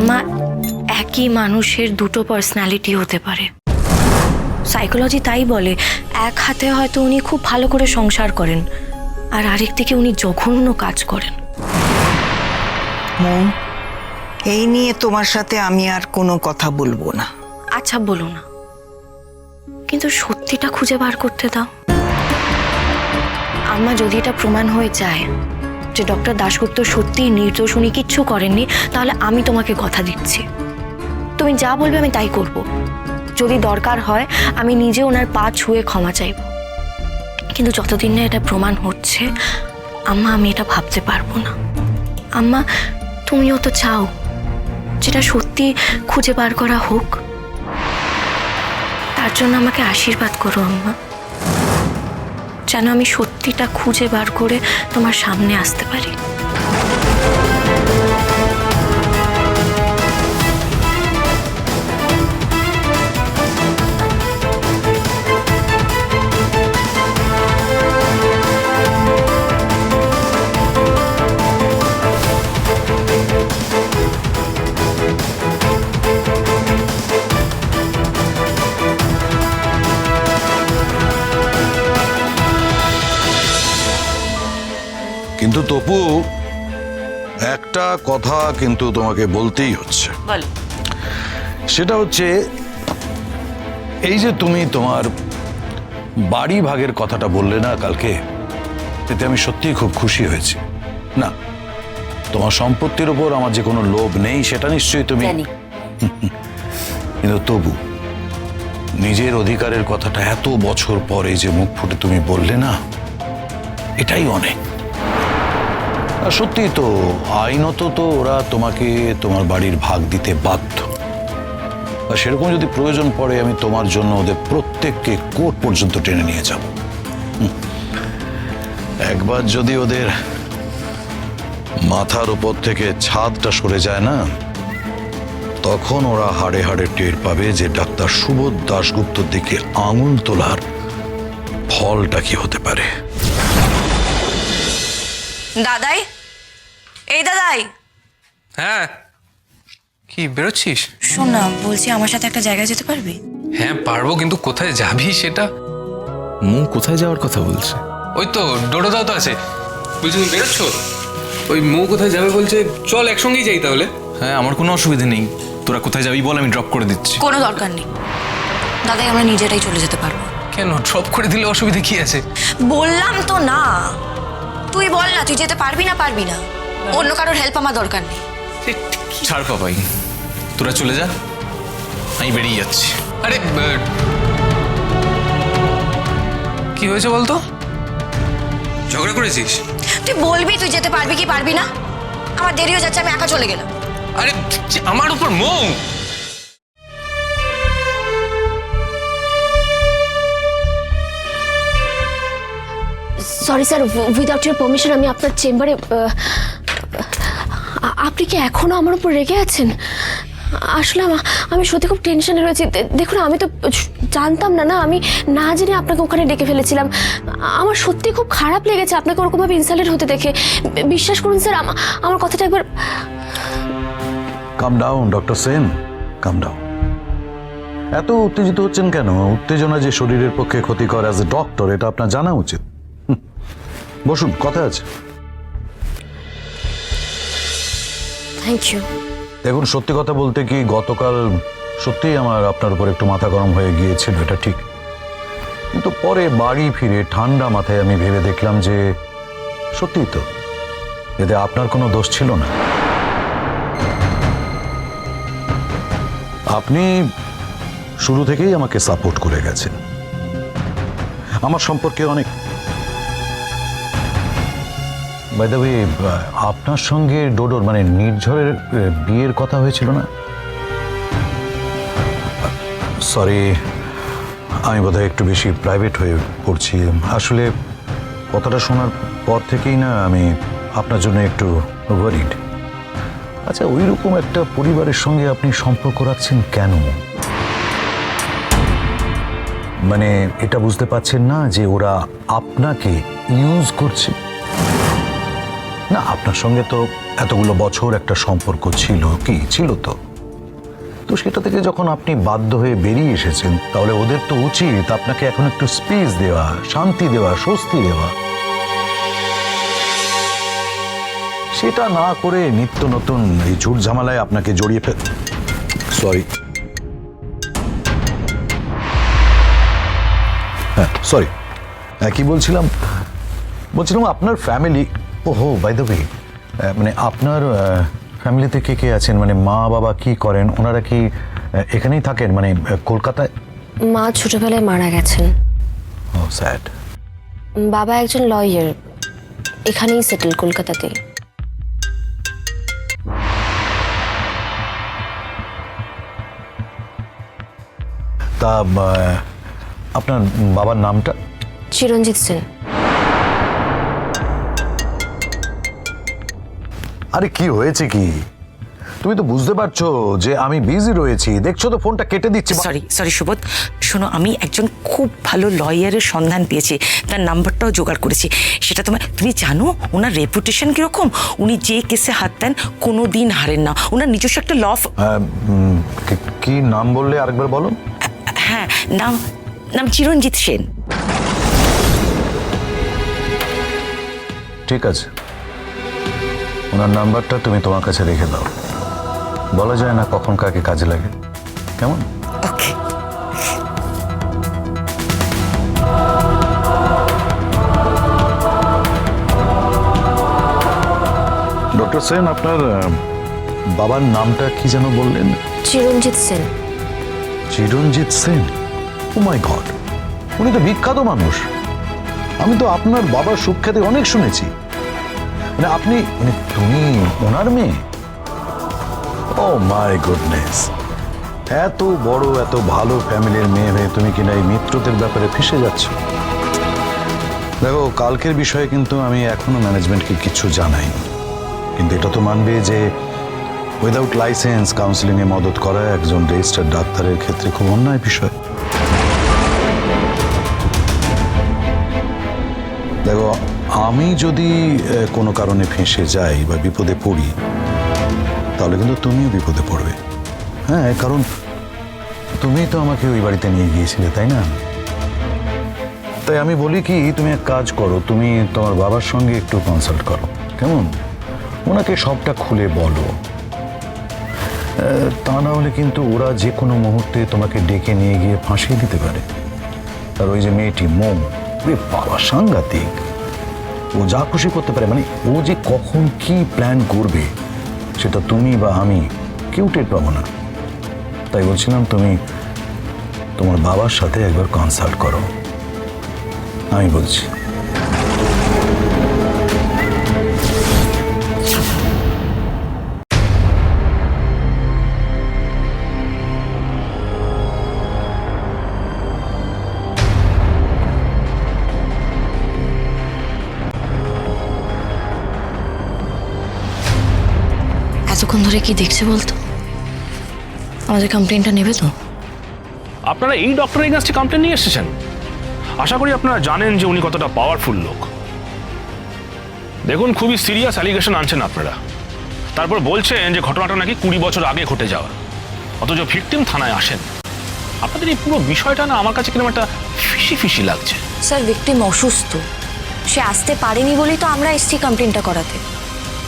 আম্মা একই মানুষের দুটো পার্সোনালিটি হতে পারে। সাইকোলজি তাই বলে এক হাতে হয়তো উনি খুব ভালো করে সংসার করেন আর আরেক দিকে উনি জঘন্য কাজ করেন। মৌ এই নিয়ে তোমার সাথে আমি আর কোনো কথা বলব না। আচ্ছা বলো না। কিন্তু সত্যিটা খুঁজে বার করতে দাও। আম্মা যদি এটা প্রমাণ হয়ে যায় যে ডক্টর দাশগুপ্ত সত্যিই নির্দোষ, উনি কিচ্ছু করেননি, তাহলে আমি তোমাকে কথা দিচ্ছি। তুমি যা বলবে আমি তাই করব। যদি দরকার হয়, আমি নিজে ওনার পা ছুঁয়ে ক্ষমা চাইব। কিন্তু যতদিন না এটা প্রমাণ হচ্ছে, আম্মা, আমি এটা ভাবতে পারব না। আম্মা তুমিও তো চাও যেটা সত্যি খুঁজে বার করা হোক? তার জন্য আমাকে আশীর্বাদ করো, আম্মা। যেন আমি সত্যিটা খুঁজে বার করে তোমার সামনে আসতে পারি। কিন্তু তপু একটা কথা কিন্তু তোমাকে বলতেই হচ্ছে। সেটা হচ্ছে এই যে তুমি তোমার বাড়ি ভাগের কথাটা বললে না কালকে এতে আমি সত্যিই খুব খুশি হয়েছি। না তোমার সম্পত্তির উপর আমার যে কোনো লোভ নেই সেটা নিশ্চয়ই তুমি কিন্তু তবু নিজের অধিকারের কথাটা এত বছর পরে যে মুখ ফুটে তুমি বললে না এটাই অনেক। সত্যি তো, আইনত তো ওরা তোমাকে তোমার বাড়ির ভাগ দিতে বাধ্য। আর সেরকম যদি প্রয়োজন পড়ে, আমি তোমার জন্য ওদের প্রত্যেককে কোর্ট পর্যন্ত টেনে নিয়ে যাব। একবার যদি ওদের মাথার উপর থেকে ছাদটা সরে যায় না, তখন ওরা হাড়ে হাড়ে টের পাবে যে ডাক্তার সুবোধ দাশগুপ্তর দিকে আঙুল তোলার ফলটা কি হতে পারে। দাদাই এই দাদাই। হ্যাঁ। কি বেরোচ্ছিস? শোন না বলছি আমার সাথে একটা জায়গায় যেতে পারবি? হ্যাঁ পারব কিন্তু কোথায় যাবি সেটা? মু কোথায় যাওয়ার কথা বলছে? ওই তো ডোডোদাও তো আছে। বলছি তুমি বেরোচ্ছ? ওই মৌ কোথায় যাবে বলছে চল একসঙ্গেই যাই তাহলে। হ্যাঁ আমার কোনো অসুবিধা নেই। তোরা কোথায় যাবি বল আমি ড্রপ করে দিচ্ছি। কোনো দরকার নেই। দাদাই আমরা নিজেরাই চলে যেতে পারব। কেন ড্রপ করে দিলে অসুবিধা কি আছে? বললাম তো না। তুই বল না তুই যেতে পারবি না পারবি না। অন্য কারোর হেল্প আমার দরকার নেই। ছাড় পাপাই তোরা চলে যা। আমি বেরিয়ে যাচ্ছি। আরে কি হয়েছে বলতো? ঝগড়া করেছিস? তুই বলবি তুই যেতে পারবি কি পারবি না? আমার দেরি হয়ে যাচ্ছে আমি একা চলে গেলাম। আরে আমার উপর Mou! Sorry sir without your permission আমি আপনার চেম্বারে আপনি কি এখনও আমার উপর রেগে আছেন? আসলে আমা- সত্যি খুব টেনশনে রয়েছি। দেখুন, আমি তো জানতাম না না, আমি না জেনে আপনাকে ওখানে ডেকে ফেলেছিলাম। আমার সত্যি খুব খারাপ লেগেছে আপনাকে ওরকমভাবে ইনসাল্টেড হতে দেখে। বিশ্বাস করুন স্যার আমার কথাটা একবার calm down doctor Sen calm down এত উত্তেজিত হচ্ছেন কেন? উত্তেজনা যে শরীরের পক্ষে ক্ষতিকর অ্যাজ এ ডক্টর এটা আপনার জানা উচিত। বসুন, কথা আছে। থ্যাংক ইউ দেখুন, সত্যি কথা বলতে কি, গতকাল সত্যিই আমার আপনার উপর একটু মাথা গরম হয়ে গিয়েছিল, এটা ঠিক। কিন্তু পরে বাড়ি ফিরে ঠান্ডা মাথায় আমি ভেবে দেখলাম যে সত্যিই তো, এতে আপনার কোনো দোষ ছিল না। আপনি শুরু থেকেই আমাকে সাপোর্ট করে গেছেন। আমার সম্পর্কে অনেক বাই দ্য ওয়ে আপনার সঙ্গে ডোডোর মানে নির্ঝরের বিয়ের কথা হয়েছিল না? সরি আমি বোধহয় একটু বেশি প্রাইভেট হয়ে পড়ছি। আসলে কথাটা শোনার পর থেকেই না আমি আপনার জন্য একটু ওয়ারিড আচ্ছা ওই রকম একটা পরিবারের সঙ্গে আপনি সম্পর্ক রাখছেন কেন? মানে এটা বুঝতে পারছেন না যে ওরা আপনাকে ইউজ করছে। না, আপনার সঙ্গে তো এতগুলো বছর একটা সম্পর্ক ছিল। কি ছিল তো? তো সেটা থেকে যখন আপনি বাধ্য হয়ে বেরিয়ে এসেছেন, তাহলে ওদের তো উচিত আপনাকে এখন একটু স্পেস দেওয়া, শান্তি দেওয়া, স্বস্তি দেওয়া। সেটা না করে নিত্য নতুন এই ঝুট ঝামেলায় আপনাকে জড়িয়ে ফেল সরি হ্যাঁ সরি কি বলছিলাম? বলছিলাম আপনার ফ্যামিলি ওহো বাই দ্য ওয়ে মানে আপনার ফ্যামিলিতে কে কে আছেন? মানে মা বাবা কি করেন? ওনারা কি এখানেই থাকেন? মানে কলকাতায়? মা ছোটবেলায় মারা গেছেন। ও স্যাড বাবা একজন লয়ার এখানেই সেটেল কলকাতাতেই তা আপনার বাবার নামটা? চিরঞ্জিত সেন। আরে কি হয়েছে কি? তুমি তো বুঝতে পারছ যে আমি বিজি রয়েছি। দেখছ তো ফোনটা কেটে দিচ্ছি। Sorry sorry Subodh. শোনো আমি একজন খুব ভালো লয়ারের সন্ধান পেয়েছি। তার নাম্বারটাও জোগাড় করেছি। সেটা তোমার তুমি জানো ওনার রেপুটেশন কীরকম? উনি যে কেসে হাত দেন কোনো দিন হারেন না। ওনার নিজস্ব একটা লফ কি- কি নাম বললে আরেকবার বলো? হ্যাঁ নাম নাম চিরঞ্জিত সেন। ঠিক আছে। ওনার নাম্বারটা তুমি তোমার কাছে রেখে দাও। বলা যায় না কখন কাকে কাজে লাগে। কেমন? ওকে। ডক্টর সেন আপনার বাবার নামটা কি যেন বললেন? Chiranjit Sen. Chiranjit Sen? Oh my god উনি তো বিখ্যাত মানুষ। আমি তো আপনার বাবার সুখ্যাতি অনেক শুনেছি। মানে আপনি মানে তুমি ওনার মেয়ে? ও মাই গুডনেস এত বড়, এত ভালো ফ্যামিলির মেয়ে হয়ে তুমি কিনা এই মিত্রদের ব্যাপারে ফেসে যাচ্ছ? দেখো, কালকের বিষয়ে কিন্তু আমি এখনও ম্যানেজমেন্টকে কিছু জানাইনি। কিন্তু এটা তো মানবে যে উইদাউট লাইসেন্স কাউন্সিলিংয়ে মদত করা একজন রেজিস্টার্ড ডাক্তারের ক্ষেত্রে খুব অন্যায় বিষয়। দেখো আমি যদি কোনো কারণে ফেঁসে যাই বা বিপদে পড়ি, তাহলে কিন্তু তুমিও বিপদে পড়বে। হ্যাঁ কারণ তুমি তো আমাকে ওই বাড়িতে নিয়ে গিয়েছিলে, তাই না? তাই আমি বলি কি, তুমি এক কাজ করো, তুমি তোমার বাবার সঙ্গে একটু কনসাল্ট করো, কেমন? ওনাকে সবটা খুলে বলো। তা না হলে কিন্তু ওরা যে কোনো মুহূর্তে তোমাকে ডেকে নিয়ে গিয়ে ফাঁসিয়ে দিতে পারে। আর ওই যে মেয়েটি মোম বাবা, সাংঘাতিক। ও যা খুশি করতে পারে মানে ও যে কখন কি প্ল্যান করবে, সেটা তুমি বা আমি কেউ টের পাবো না। তাই বলছিলাম, তুমি তোমার বাবার সাথে একবার কনসাল্ট করো। আমি বলছি। এতক্ষণ ধরে কি দেখছে বলতো? আমাদের কমপ্লেনটা নেবে তো। আপনারা এই ডক্টরের এগেনস্টে কমপ্লেন নিয়ে এসেছেন? আশা করি আপনারা জানেন যে উনি কতটা পাওয়ারফুল লোক। দেখুন খুবই সিরিয়াস অ্যালিগেশন আনছেন আপনারা। তারপর বলছেন যে ঘটনাটা নাকি কুড়ি বছর আগে ঘটে যাওয়া। অথচ ভিকটিম থানায় আসেন। আপনাদের এই পুরো বিষয়টা না আমার কাছে কীরকম একটা ফিসি ফিসি লাগছে? স্যার ভিকটিম অসুস্থ। সে আসতে পারেনি বলেই তো আমরা এসছি কমপ্লেনটা করাতে।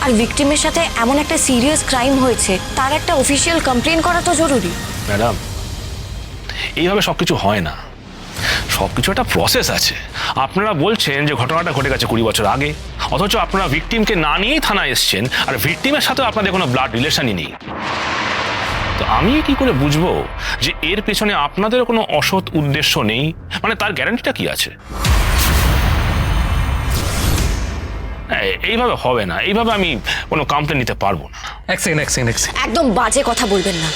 আর ভিকটিমের সাথে এমন একটা সিরিয়াস ক্রাইম হয়েছে, তার একটা অফিসিয়াল কমপ্লেন করা তো জরুরি। ম্যাডাম, এইভাবে সব কিছু হয় না। সব কিছু একটা প্রসেস আছে। আপনারা বলছেন যে ঘটনাটা ঘটে গেছে কুড়ি বছর আগে, অথচ আপনারা ভিকটিমকে না নিয়েই থানায় এসছেন, আর ভিকটিমের সাথে আপনাদের কোনো ব্লাড রিলেশনই নেই। তো আমি কি করে বুঝব যে এর পেছনে আপনাদের কোনো অসৎ উদ্দেশ্য নেই? মানে তার গ্যারান্টিটা কি আছে? এইভাবে হবে না। এইভাবে আমি কোনো কমপ্লেন নিতে পারব না। এক সেকেন্ড এক সেকেন্ড এক সেকেন্ড একদম বাজে কথা বলবেন না।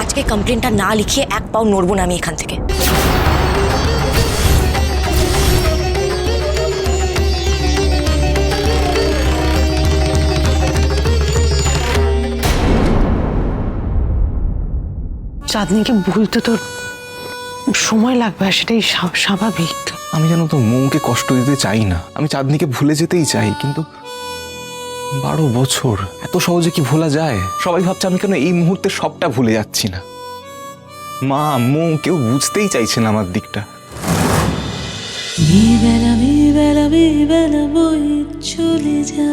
আজকে কমপ্লেনটা না লিখিয়ে এক পাও নড়বো না আমি এখান থেকে। চাঁদনিকে বলতে তোর সময় লাগবে আর সেটাই স্বা- স্বাভাবিক। আমি যেন তো মৌকে কষ্ট দিতে চাই না। আমি চাঁদনিকে ভুলে যেতেই চাই, কিন্তু বারো বছর, এত সহজে কি ভোলা যায়? সবাই ভাবছে আমি কেন এই মুহূর্তে সবটা ভুলে যাচ্ছি না। মা, মৌ, কেউ বুঝতেই চাইছে না আমার দিকটা। বেলা বেলা বেলা বই চলে যা।